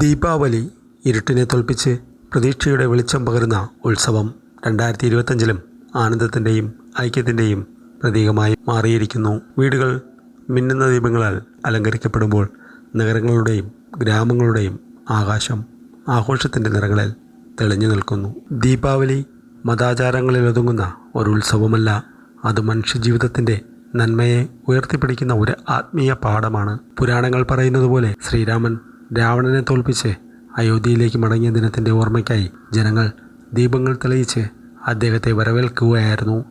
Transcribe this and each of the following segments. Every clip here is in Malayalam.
ദീപാവലി ഇരുട്ടിനെ തോൽപ്പിച്ച് പ്രതീക്ഷയുടെ വെളിച്ചം പകരുന്ന ഉത്സവം രണ്ടായിരത്തി ഇരുപത്തഞ്ചിലും ആനന്ദത്തിന്റെയും ഐക്യത്തിന്റെയും പ്രതീകമായി മാറിയിരിക്കുന്നു. വീടുകൾ മിന്നുന്ന ദീപങ്ങളാൽ അലങ്കരിക്കപ്പെടുമ്പോൾ നഗരങ്ങളുടെയും ഗ്രാമങ്ങളുടെയും ആകാശം ആഘോഷത്തിന്റെ നിറങ്ങളിൽ തെളിഞ്ഞു നിൽക്കുന്നു. ദീപാവലി മതാചാരങ്ങളിൽ ഒതുങ്ങുന്ന ഒരു ഉത്സവമല്ല അത് മനുഷ്യജീവിതത്തിന്റെ നന്മയെ ഉയർത്തിപ്പിടിക്കുന്ന ഒരു ആത്മീയ പാഠമാണ്. പുരാണങ്ങൾ പറയുന്നത് പോലെ ശ്രീരാമൻ രാവണനെ തോൽപ്പിച്ച് അയോധ്യയിലേക്ക് മടങ്ങിയ ദിനത്തിന്റെ ഓർമ്മയ്ക്കായി ജനങ്ങൾ ദീപങ്ങൾ തെളിയിച്ച് അദ്ദേഹത്തെ വരവേൽക്കുകയായിരുന്നു.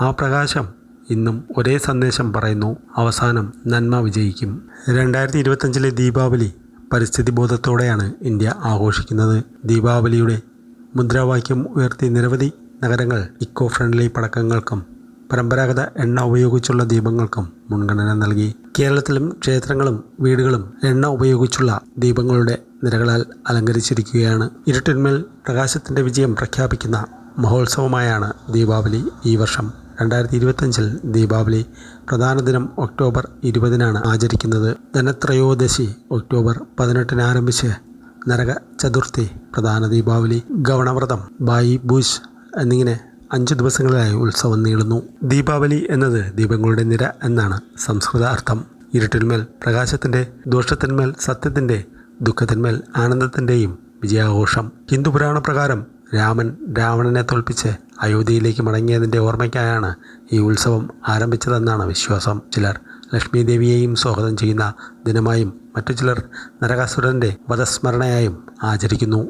ആ പ്രകാശം ഇന്നും ഒരേ സന്ദേശം പറയുന്നു. അവസാനം നന്മ വിജയിക്കും. രണ്ടായിരത്തി ഇരുപത്തഞ്ചിലെ ദീപാവലി പരിസ്ഥിതി ബോധത്തോടെയാണ് ഇന്ത്യ ആഘോഷിക്കുന്നത്. ദീപാവലിയുടെ മുദ്രാവാക്യം ഉയർത്തി നിരവധി നഗരങ്ങൾ ഇക്കോ ഫ്രണ്ട്ലി പടക്കങ്ങൾക്കും പരമ്പരാഗത എണ്ണ ഉപയോഗിച്ചുള്ള ദീപങ്ങൾക്കും മുൻഗണന നൽകി. കേരളത്തിലും ക്ഷേത്രങ്ങളും വീടുകളും എണ്ണ ഉപയോഗിച്ചുള്ള ദീപങ്ങളുടെ നിരകളാൽ അലങ്കരിച്ചിരിക്കുകയാണ്. ഇരുട്ടിന്മേൽ പ്രകാശത്തിന്റെ വിജയം പ്രഖ്യാപിക്കുന്ന മഹോത്സവമായാണ് ദീപാവലി ഈ വർഷം. രണ്ടായിരത്തി ഇരുപത്തഞ്ചിൽ ദീപാവലി പ്രധാന ദിനം ഒക്ടോബർ ഇരുപതിനാണ് ആചരിക്കുന്നത്. ധനത്രയോദശി ഒക്ടോബർ പതിനെട്ടിന് ആരംഭിച്ച് നരക ചതുർത്ഥി പ്രധാന ദീപാവലി ഗവണവ്രതം ബായി ബുഷ് എന്നിങ്ങനെ അഞ്ച് ദിവസങ്ങളിലായി ഉത്സവം നീളുന്നു. ദീപാവലി എന്നത് ദീപങ്ങളുടെ നിര എന്നാണ് സംസ്കൃത അർത്ഥം. ഇരുട്ടിന്മേൽ പ്രകാശത്തിന്റെ ദോഷത്തിന്മേൽ സത്യത്തിന്റെ ദുഃഖത്തിന്മേൽ ആനന്ദത്തിന്റെയും വിജയാഘോഷം. ഹിന്ദു പുരാണ പ്രകാരം രാമൻ രാവണനെ തോൽപ്പിച്ച് അയോധ്യയിലേക്ക് മടങ്ങിയതിന്റെ ഓർമ്മയ്ക്കായാണ് ഈ ഉത്സവം ആരംഭിച്ചതെന്നാണ് വിശ്വാസം. ചിലർ ലക്ഷ്മി ദേവിയെയും സ്വാഗതം ചെയ്യുന്ന ദിനമായും മറ്റു ചിലർ നരകാസുരന്റെ വധസ്മരണയായും ആചരിക്കുന്നു.